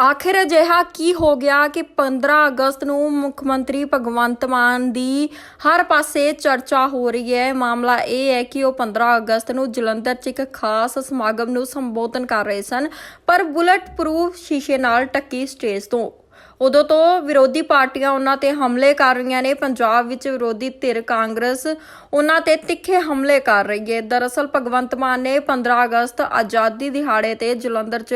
ਆਖਿਰ ਅਜਿਹਾ ਕੀ ਹੋ ਗਿਆ ਕਿ 15 ਅਗਸਤ ਨੂੰ ਮੁੱਖ ਮੰਤਰੀ ਭਗਵੰਤ ਮਾਨ ਦੀ ਹਰ ਪਾਸੇ ਚਰਚਾ ਹੋ ਰਹੀ ਹੈ? ਮਾਮਲਾ ਇਹ ਹੈ ਕਿ ਉਹ 15 ਅਗਸਤ ਨੂੰ ਜਲੰਧਰ 'ਚ ਇੱਕ ਖਾਸ ਸਮਾਗਮ ਨੂੰ ਸੰਬੋਧਨ ਕਰ ਰਹੇ ਸਨ, ਪਰ ਬੁਲਟ ਪ੍ਰੂਫ ਸ਼ੀਸ਼ੇ ਨਾਲ ਟੱਕੀ ਸਟੇਜ ਤੋਂ। ਉਦੋਂ ਤੋਂ ਵਿਰੋਧੀ ਪਾਰਟੀਆਂ ਉਹਨਾਂ ਤੇ ਹਮਲੇ ਕਰ ਰਹੀਆਂ ਨੇ। ਪੰਜਾਬ ਵਿੱਚ ਵਿਰੋਧੀ ਧਿਰ ਕਾਂਗਰਸ ਉਹਨਾਂ ਤੇ ਤਿੱਖੇ ਹਮਲੇ ਕਰ ਰਹੀ ਹੈ। ਦਰਅਸਲ ਭਗਵੰਤ ਮਾਨ ਨੇ 15 ਅਗਸਤ ਆਜ਼ਾਦੀ ਦਿਹਾੜੇ ਤੇ ਜਲੰਧਰ 'ਚ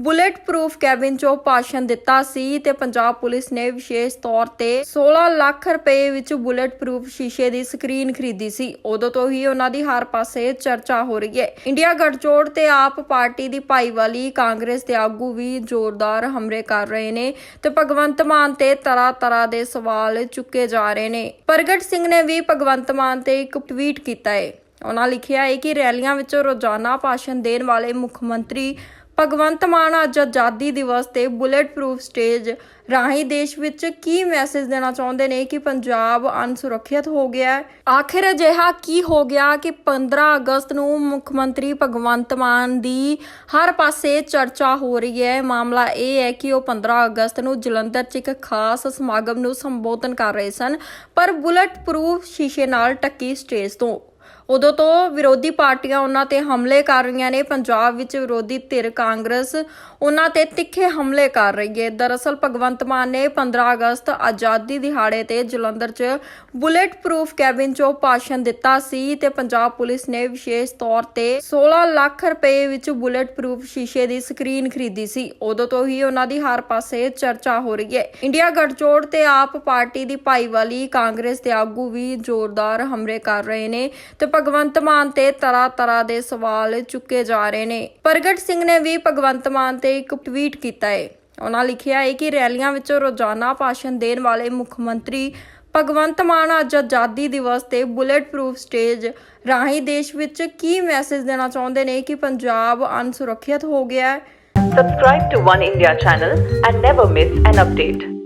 ਬੁਲੇਟ ਪ੍ਰੂਫ ਕੈਬਿਨ 'ਚੋਂ ਭਾਸ਼ਣ ਦਿੱਤਾ ਸੀ ਤੇ ਪੰਜਾਬ ਪੁਲਿਸ ਨੇ ਵਿਸ਼ੇਸ਼ ਤੌਰ ਤੇ 16 ਲੱਖ ਰੁਪਏ ਵਿੱਚ ਬੁਲੇਟ ਪ੍ਰੂਫ ਸ਼ੀਸ਼ੇ ਦੀ ਸਕਰੀਨ ਖਰੀਦੀ ਸੀ। ਉਦੋਂ ਤੋਂ ਹੀ ਉਹਨਾਂ ਦੀ ਹਰ ਪਾਸੇ ਚਰਚਾ ਹੋ ਰਹੀ ਹੈ। ਇੰਡੀਆ ਗਠਜੋੜ ਤੇ ਆਪ ਪਾਰਟੀ ਦੀ ਭਾਈਵਾਲੀ ਕਾਂਗਰਸ ਦੇ ਆਗੂ ਵੀ ਜ਼ੋਰਦਾਰ ਹਮਲੇ ਕਰ ਰਹੇ ਨੇ। ਤੇ ਭਗਵੰਤ ਮਾਨ ਤੇ ਤਰ੍ਹਾਂ ਤਰ੍ਹਾਂ ਦੇ ਸਵਾਲ ਚੁੱਕੇ ਜਾ ਰਹੇ ਨੇ। ਪ੍ਰਗਟ ਸਿੰਘ ਨੇ ਵੀ ਭਗਵੰਤ ਮਾਨ ਤੇ ਇੱਕ ਟਵੀਟ ਕੀਤਾ ਹੈ ਉਹਨਾਂ ਲਿਖਿਆ ਹੈ ਕਿ ਰੈਲੀਆਂ ਵਿੱਚ ਰੋਜ਼ਾਨਾ ਭਾਸ਼ਣ ਦੇਣ ਵਾਲੇ ਮੁੱਖ ਮੰਤਰੀ ਭਗਵੰਤ ਮਾਨ ਅੱਜ ਆਜ਼ਾਦੀ ਦਿਵਸ ਤੇ ਬੁਲੇਟ ਪ੍ਰੂਫ ਸਟੇਜ ਰਾਹੀਂ ਦੇਸ਼ ਵਿੱਚ ਕੀ ਮੈਸੇਜ ਦੇਣਾ ਚਾਹੁੰਦੇ ਨੇ ਕਿ ਪੰਜਾਬ ਅਨਸੁਰੱਖਿਅਤ ਹੋ ਗਿਆ ਹੈ? ਆਖਿਰ ਅਜਿਹਾ ਕੀ ਹੋ ਗਿਆ ਕਿ 15 ਅਗਸਤ ਨੂੰ ਮੁੱਖ ਮੰਤਰੀ ਭਗਵੰਤ ਮਾਨ ਦੀ ਹਰ ਪਾਸੇ ਚਰਚਾ ਹੋ ਰਹੀ ਹੈ? ਮਾਮਲਾ ਇਹ ਹੈ ਕਿ ਉਹ 15 ਅਗਸਤ ਨੂੰ ਜਲੰਧਰ 'ਚ ਇੱਕ ਖਾਸ ਸਮਾਗਮ ਨੂੰ ਸੰਬੋਧਨ ਕਰ ਰਹੇ ਸਨ, ਪਰ ਬੁਲੇਟ ਪ੍ਰੂਫ ਸ਼ੀਸ਼ੇ ਨਾਲ ਟੱਕੀ ਸਟੇਜ ਤੋਂ। ਉਦੋਂ ਤੋਂ ਵਿਰੋਧੀ ਪਾਰਟੀਆਂ ਉਹਨਾਂ ਤੇ ਹਮਲੇ ਕਰ ਰਹੀਆਂ ਨੇ। ਪੰਜਾਬ ਵਿੱਚ ਵਿਰੋਧੀ ਧਿਰ ਕਾਂਗਰਸ ਉਹਨਾਂ ਤੇ ਤਿੱਖੇ ਹਮਲੇ ਕਰ ਰਹੀ ਹੈ। ਦਰਅਸਲ ਭਗਵੰਤ ਮਾਨ ਨੇ 15 ਅਗਸਤ ਆਜ਼ਾਦੀ ਦਿਹਾੜੇ ਤੇ ਜਲੰਧਰ 'ਚ ਬੁਲੇਟ ਪ੍ਰੂਫ ਕੈਬਿਨ 'ਚੋਂ ਭਾਸ਼ਣ ਦਿੱਤਾ ਸੀ ਤੇ ਪੰਜਾਬ ਪੁਲਿਸ ਨੇ ਵਿਸ਼ੇਸ਼ ਤੌਰ ਤੇ 16 ਲੱਖ ਰੁਪਏ ਵਿੱਚ ਬੁਲੇਟ ਪ੍ਰੂਫ ਸ਼ੀਸ਼ੇ ਦੀ ਸਕਰੀਨ ਖਰੀਦੀ ਸੀ। ਉਦੋਂ ਤੋਂ ਹੀ ਉਹਨਾਂ ਦੀ ਹਰ ਪਾਸੇ ਚਰਚਾ ਹੋ ਰਹੀ ਹੈ। ਇੰਡੀਆ ਗੱਠਜੋੜ ਤੇ ਆਪ ਪਾਰਟੀ ਦੀ ਭਾਈਵਾਲੀ ਕਾਂਗਰਸ ਦੇ ਆਗੂ ਵੀ ਜ਼ੋਰਦਾਰ ਹਮਲੇ ਕਰ ਰਹੇ ਨੇ। ਤੇ ਭਗਵੰਤ ਮਾਨ ਤੇ ਤਰ੍ਹਾਂ ਤਰ੍ਹਾਂ ਦੇ ਸਵਾਲ ਚੁੱਕੇ ਜਾ ਰਹੇ ਨੇ। ਪ੍ਰਗਟ ਸਿੰਘ ਨੇ ਵੀ ਭਗਵੰਤ ਮਾਨ ਤੇ ਇੱਕ ਟਵੀਟ ਕੀਤਾ ਹੈ ਉਹਨਾਂ ਲਿਖਿਆ ਹੈ ਕਿ ਰੈਲੀਆਂ ਵਿੱਚ ਰੋਜ਼ਾਨਾ ਭਾਸ਼ਣ ਦੇਣ ਵਾਲੇ ਮੁੱਖ ਮੰਤਰੀ ਭਗਵੰਤ ਮਾਨ ਅੱਜ ਆਜ਼ਾਦੀ ਦਿਵਸ ਤੇ ਬੁਲੇਟ ਪ੍ਰੂਫ ਸਟੇਜ ਰਾਹੀਂ ਦੇਸ਼ ਵਿੱਚ ਕੀ ਮੈਸੇਜ ਦੇਣਾ ਚਾਹੁੰਦੇ ਨੇ ਕਿ ਪੰਜਾਬ ਅਨਸੁਰੱਖਿਅਤ ਹੋ ਗਿਆ ਹੈ? Subscribe to One India channel and never miss an update.